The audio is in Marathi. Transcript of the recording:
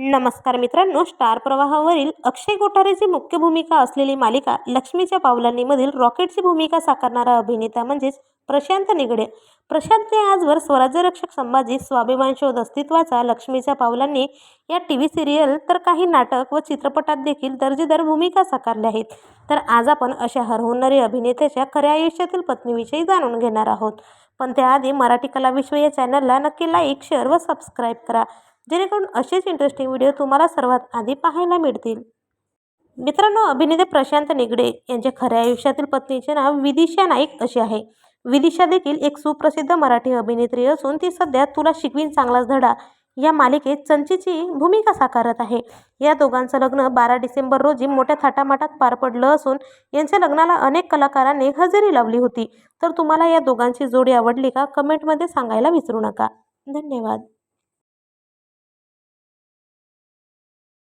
नमस्कार मित्रांनो स्टार प्रवाहावरील अक्षय कोठारेची मुख्य भूमिका असलेली मालिका लक्ष्मीच्या पावलांनीमधील रॉकेटची भूमिका साकारणारा अभिनेता म्हणजेच प्रशांत निगडे. प्रशांतने आजवर स्वराज्य रक्षक संभाजी स्वाभिमान शोध अस्तित्वाचा लक्ष्मीच्या पावलांनी या टी व्ही सिरियल तर काही नाटक व चित्रपटात देखील दर्जेदार भूमिका साकारल्या आहेत. तर आज आपण अशा हरहुन्नरी अभिनेत्याच्या खऱ्या आयुष्यातील पत्नीविषयी जाणून घेणार आहोत. पण त्याआधी मराठी कला विश्व या चॅनलला नक्की लाईक शेअर व सबस्क्राईब करा. जेणेकरून असेच इंटरेस्टिंग व्हिडिओ तुम्हाला सर्वात आधी पाहायला मिळतील. मित्रांनो अभिनेते प्रशांत निगडे यांच्या खऱ्या आयुष्यातील पत्नीचे नाव विदिशा नाईक असे आहे. विदिशा देखील एक सुप्रसिद्ध मराठी अभिनेत्री असून ती सध्या तुला शिकवीन चांगलाच धडा या मालिकेत चंचीची भूमिका साकारत आहे. या दोघांचं लग्न बारा डिसेंबर रोजी मोठ्या थाटामाटात पार पडलं असून यांच्या लग्नाला अनेक कलाकारांनी हजेरी लावली होती. तर तुम्हाला या दोघांची जोडी आवडली का? कमेंटमध्ये सांगायला विसरू नका. धन्यवाद.